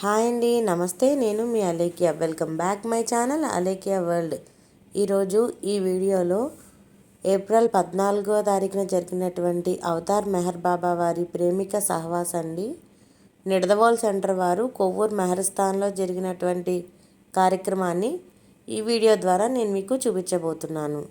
Hi అండి నమస్తే. నేను మీ Alekhya welcome back my channel Alekhya world. ఈరోజు ఈ వీడియోలో ఏప్రిల్ పద్నాలుగో తారీఖున జరిగినటువంటి అవతార్ మెహర్ బాబా వారి ప్రేమిక సహవాస్ అండి. నిడదవోల్ సెంటర్ వారు కొవ్వూరు మెహర్స్థాన్లో జరిగినటువంటి కార్యక్రమాన్ని ఈ వీడియో ద్వారా నేను మీకు చూపించబోతున్నాను.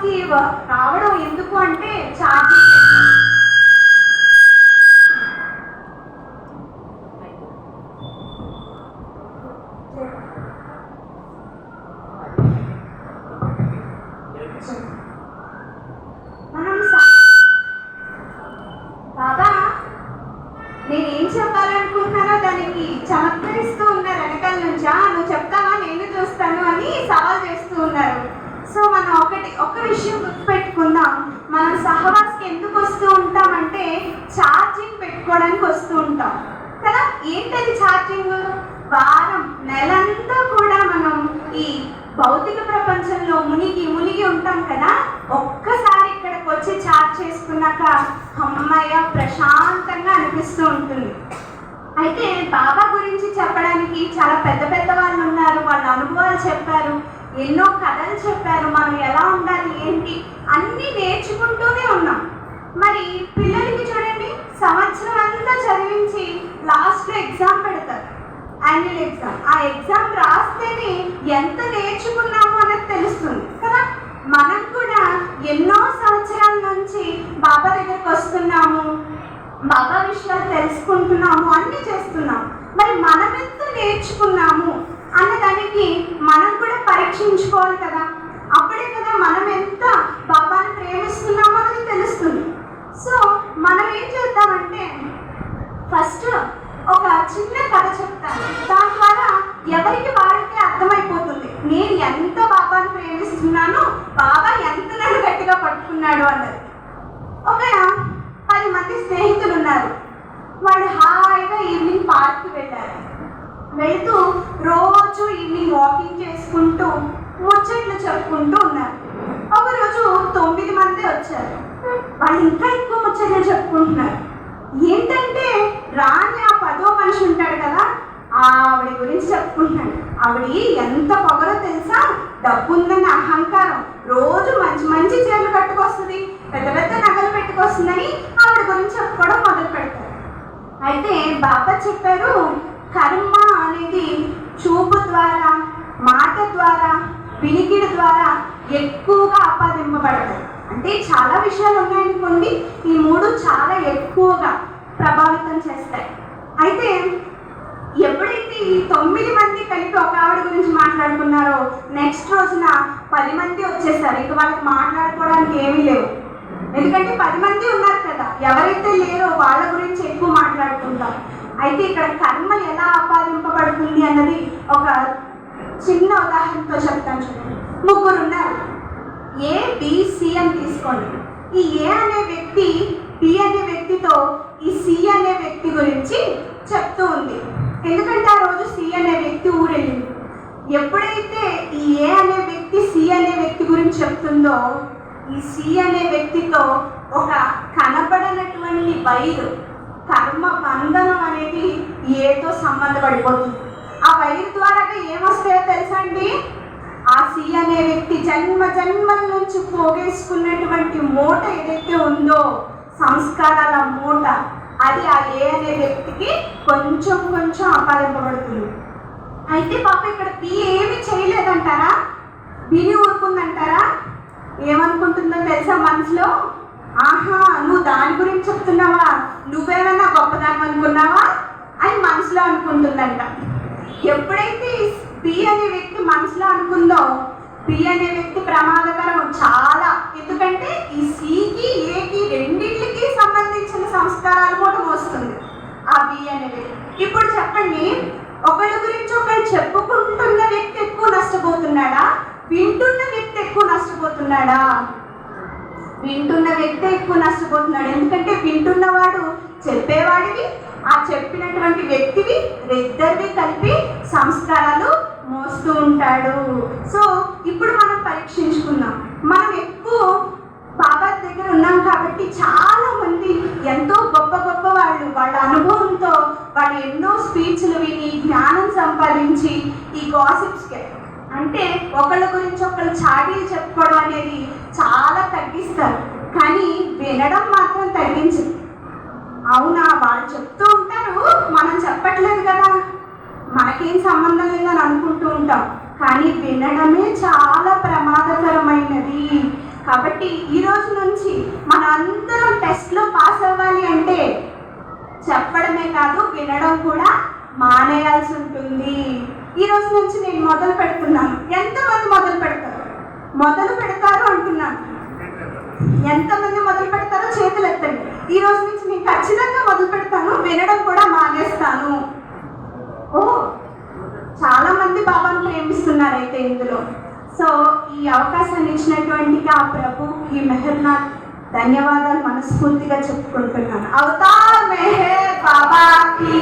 సహవాస్కి రావడం ఎందుకు అంటే ఛార్జింగ్ మనం స- బాబా నేనేం చెప్పాలనుకుంటున్నానో దానికి చమత్కరిస్తూ ఉన్నారు వెనకాల నుంచా నువ్వు చెప్తావా నేను చూస్తాను అని సవాల్ చేస్తూ ఉన్నారు సో మనం ఒకటి ఒక విషయం గుర్తుపెట్టుకుందాం మనం సహవాస్కి ఎందుకు వస్తూ ఉంటామంటే ఛార్జింగ్ పెట్టుకోవడానికి వస్తూ ఉంటాం. కదా? ఏంటది ఛార్జింగ్ వారం నెలంతా కూడా మనం ఈ భౌతిక ప్రపంచంలో మునిగి మునిగి ఉంటాం కదా? ఒక్కసారి ఇక్కడికి వచ్చి చార్జ్ చేసుకున్నాక అమ్మయ్య ప్రశాంతంగా అనిపిస్తూ ఉంటుంది. అయితే బాబా గురించి చెప్పడానికి చాలా పెద్ద పెద్ద వాళ్ళు ఉన్నారు. వాళ్ళ అనుభవాలు చెప్పారు. ఎన్నో కథలు చెప్పారు. మనం ఎలా ఉండాలి ఏంటి? అన్నీ నేర్చుకుంటూనే ఉన్నాం. మరి పిల్లలకి చూడండి సంవత్సరం అంతా చదివించి లాస్ట్లో ఎగ్జామ్ పెడతారు. యాన్యువల్ ఎగ్జామ్ ఆ ఎగ్జామ్ రాస్తేనే ఎంత నేర్చుకున్నాము అనేది తెలుస్తుంది కదా? మనం కూడా ఎన్నో సంవత్సరాల నుంచి బాబా దగ్గరకు వస్తున్నాము బాబా విషయాలు తెలుసుకుంటున్నాము అన్ని చేస్తున్నాము. మరి మనం ఎంత నేర్చుకున్నాము అన్న దానికి మనం కూడా పరీక్షించుకోవాలి కదా? అప్పుడే కదా మనం ఎంత బాబాను ప్రేమిస్తున్నామో అనేది తెలుస్తుంది. సో మనం ఏం చేద్దామంటే ఫస్ట్ ఒక చిన్న కథ చెప్తాను. దాని ద్వారా ఎవరికి వారికి అర్థమైపోతుంది. నేను ఎంత బాబాను ప్రేమిస్తున్నానో బాబా ఎంత నన్ను గట్టిగా పట్టుకున్నాడు అన్నది. ఒక పది మంది స్నేహితులు ఉన్నారు. వాళ్ళు హాయిగా ఈవినింగ్ పార్క్కి వెళ్ళారు. వెళ్తూ రోజు ఈవినింగ్ వాకింగ్ చేసుకుంటూ ముచ్చట్లు చెప్పుకుంటూ ఉన్నారు. ఒకరోజు తొమ్మిది మంది వచ్చారు. వాళ్ళు ఇంకా ఎక్కువ ముచ్చట్లు చెప్పుకుంటున్నారు. ఏంటంటే రాని ఆ పదో మనిషి ఉంటాడు కదా ఆవిడ గురించి చెప్పుకుంటున్నాడు. ఆవిడ ఎంత పొగరో తెలుసా? డబ్బు ఉందన్న అహంకారం. రోజు మంచి మంచి చీరలు కట్టుకొస్తుంది పెద్ద పెద్ద నగలు పెట్టుకొస్తుందని ఆవిడ గురించి చెప్పుకోవడం మొదలు పెడతారు. అయితే బాబా చెప్పారు కర్మ అనేది చూపు ద్వారా మాట ద్వారా వినికిడి ద్వారా ఎక్కువగా ఆపాదింపబడతారు అంటే చాలా విషయాలు ఉన్నాయనుకోండి ఈ మూడు చాలా ఎక్కువగా ప్రభావితం చేస్తాయి. అయితే ఎప్పుడైతే ఈ తొమ్మిది మంది కలిపి ఒక ఆవిడ గురించి మాట్లాడుకున్నారో నెక్స్ట్ రోజున పది మంది వచ్చేసారు. ఇక వాళ్ళకి మాట్లాడుకోవడానికి ఏమీ లేవు. ఎందుకంటే పది మంది ఉన్నారు కదా ఎవరైతే లేరో వాళ్ళ గురించి ఎక్కువ మాట్లాడుకుంటాం. అయితే ఇక్కడ కర్మ ఎలా ఆపాదింపబడుతుంది అన్నది ఒక చిన్న ఉదాహరణతో చెప్తాను చూడండి. ముగ్గురు ఉన్నారు. ఏ బి, అని తీసుకోండి. ఈ ఏ అనే వ్యక్తి బి అనే వ్యక్తితో ఈ సి అనే వ్యక్తి గురించి చెప్తూ ఉంది. ఎందుకంటే ఆ రోజు సి అనే వ్యక్తి ఊరెళ్ళింది. ఎప్పుడైతే ఈ ఏ అనే వ్యక్తి సి అనే వ్యక్తి గురించి చెప్తుందో ఈ సి అనే వ్యక్తితో ఒక కనపడనటువంటి వైరు కర్మ బంధనం అనేది ఏతో సంబంధపడిపోతుంది. ఆ వైరు ద్వారా ఏమో అనే వ్యక్తి జన్మ జన్మల నుంచి పోగేసుకున్నటువంటి మూట ఏదైతే ఉందో సంస్కారాల మూట అది ఆ ఏ అనే వ్యక్తికి కొంచెం కొంచెం అపాదింపబడుతుంది అయితే పాప ఇక్కడ బి ఏమి చేయలేదంటారా? బిని ఊరుకుందంటారా? ఏమనుకుంటుందో తెలుసా మనసులో? ఆహా నువ్వు దాని గురించి చెప్తున్నావా? నువ్వేమన్నా గొప్పదాన్ని అనుకున్నావా? అని మనసులో అనుకుంటుందంట. ఎప్పుడైతే బి అనే వ్యక్తి మనసులో అనుకుందో పి అనే వ్యక్తి ప్రమాదకరం చాలా. ఎందుకంటే ఈ సికి ఏకి రెండింటికి సంబంధించిన సంస్కారాలు కూడా మోస్తుంది ఆ బి అనే వ్యక్తి. ఇప్పుడు చెప్పండి ఒకళ్ళ గురించి ఒకళ్ళు చెప్పుకుంటున్న వ్యక్తి ఎక్కువ నష్టపోతున్నాడా? వింటున్న వ్యక్తి ఎక్కువ నష్టపోతున్నాడా? వింటున్న వ్యక్తి ఎక్కువ నష్టపోతున్నాడు. ఎందుకంటే వింటున్నవాడు చెప్పేవాడివి ఆ చెప్పినటువంటి వ్యక్తివి ఇద్దరివి కలిపి సంస్కారాలు మోస్తూ ఉంటాడు. సో ఇప్పుడు మనం పరీక్షించుకుందాం. మనం ఎక్కువ బాబా దగ్గర ఉన్నాం కాబట్టి చాలా మంది ఎంతో గొప్ప గొప్ప వాళ్ళు. వాళ్ళ అనుభవంతో వాళ్ళు ఎన్నో స్పీచ్లు విని జ్ఞానం సంపాదించి ఈ గాసిప్స్కి అంటే ఒకళ్ళ గురించి ఒకళ్ళు చాడీలు చెప్పుకోవడం అనేది చాలా తగ్గిస్తారు. కానీ వినడం మాత్రం తగ్గించదు. అవునా? వాళ్ళు చెప్తూ ఉంటారు. మనం చెప్పట్లేదు కదా. మనకేం సంబంధం లేదని అనుకుంటూ ఉంటాం. కానీ వినడమే చాలా ప్రమాదకరమైనది. కాబట్టి ఈ రోజు నుంచి మన అందరం టెస్ట్లో పాస్ అవ్వాలి అంటే చెప్పడమే కాదు వినడం కూడా మానేయాల్సి ఉంటుంది. ఈ రోజు నుంచి నేను మొదలు పెడుతున్నాను. ఎంతమంది మొదలు పెడతారు? మొదలు పెడతారు అంటున్నాను. ఎంతమంది మొదలు పెడతారో చేతులు ఎత్తండి ఈ రోజు నుంచి నేను ఖచ్చితంగా మొదలు పెడతాను వినడం కూడా మానేస్తాను. ఓ చాలా మంది బాబాను ప్రేమిస్తున్నారు అయితే ఇందులో. సో ఈ అవకాశాన్ని ఇచ్చినటువంటి ఆ ప్రభుకి మెహర్నాథ్ ధన్యవాదాలు మనస్ఫూర్తిగా చెప్పుకుంటున్నాను. అవతార్ మెహర్ బాబాకి.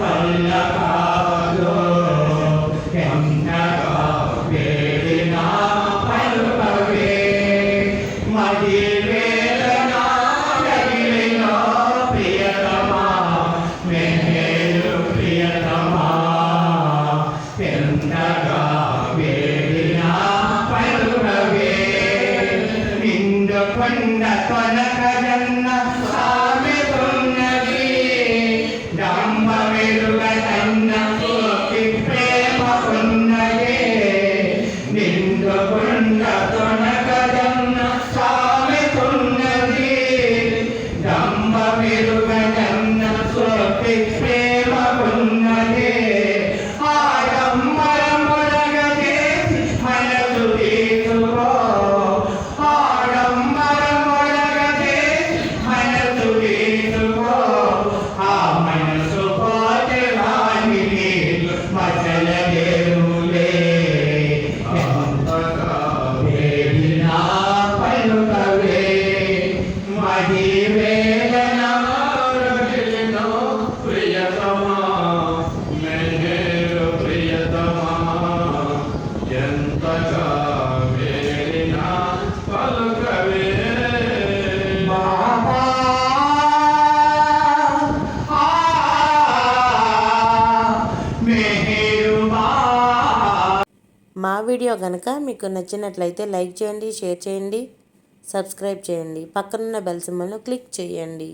ఉన్న వీడియో కనుక మీకు నచ్చినట్లయితే లైక్ చేయండి షేర్ చేయండి సబ్స్క్రైబ్ చేయండి. పక్కనున్న బెల్ సింబల్ను క్లిక్ చేయండి.